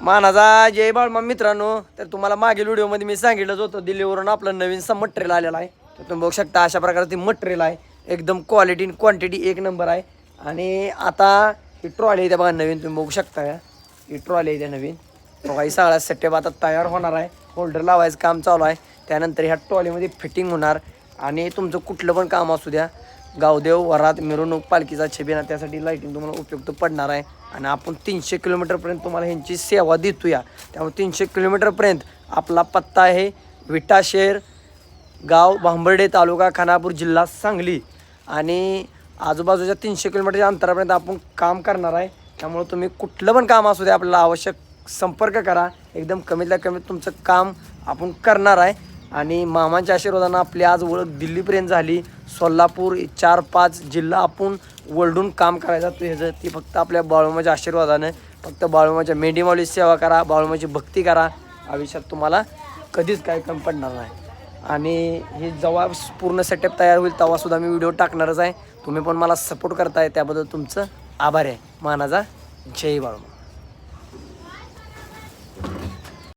मानाचा जय बाळमा मित्रांनो तर तुम्हाला मागील व्हिडिओमध्ये मी सांगितलंच होतं दिल्लीवरून आपलं नवीन सा मटेरियल आलेलं आहे. तर तुम्ही बघू शकता अशा प्रकारचं ते मटेरियल आहे. एकदम क्वालिटी क्वांटिटी एक नंबर आहे. आणि आता ही ट्रॉली आहे त्या बघा नवीन तुम्ही बघू शकता. का ही ट्रॉली आहे त्या नवीन. बघा सगळा सेटअप आता तयार होणार आहे. होल्डर लावायचं काम चालू आहे. त्यानंतर ह्या ट्रॉलीमध्ये फिटिंग होणार. आणि तुमचं कुठलं पण काम असू द्या. गावदेव वरात मिरवणूक पालखीचा छबिना त्यासाठी लाईटिंग तुम्हाला उपयुक्त पडणार आहे. आणि आपण तीनशे किलोमीटरपर्यंत तुम्हाला ह्यांची सेवा देतो या त्यामुळे तीनशे किलोमीटरपर्यंत आपला पत्ता आहे विटा शहर गाव भांबर्डे तालुका खानापूर जिल्हा सांगली. आणि आजूबाजूच्या तीनशे किलोमीटरच्या अंतरापर्यंत आपण काम करणार आहे. त्यामुळे तुम्ही कुठलं पण काम असू द्या आपल्याला आवश्यक संपर्क करा. एकदम कमीतल्या कमीत तुमचं काम आपण करणार आहे. आणि मामांच्या आशीर्वादानं आपली आज ओळख दिल्लीपर्यंत झाली. सोलापूर चार पाच जिल्हा आपण वळडून काम करायचं ह्याचं ती फक्त आपल्या बाळूमाच्या आशीर्वादानं. फक्त बाळूमाच्या मेंढीमावली सेवा करा बाळूमाची भक्ती करा. आयुष्यात तुम्हाला कधीच काही कमी पडणार नाही. आणि हे जेव्हा पूर्ण सेटअप तयार होईल तेव्हासुद्धा मी व्हिडिओ टाकणारच आहे. तुम्ही पण मला सपोर्ट करताय त्याबद्दल तुमचं आभार आहे. मानाचा जय बाळूमा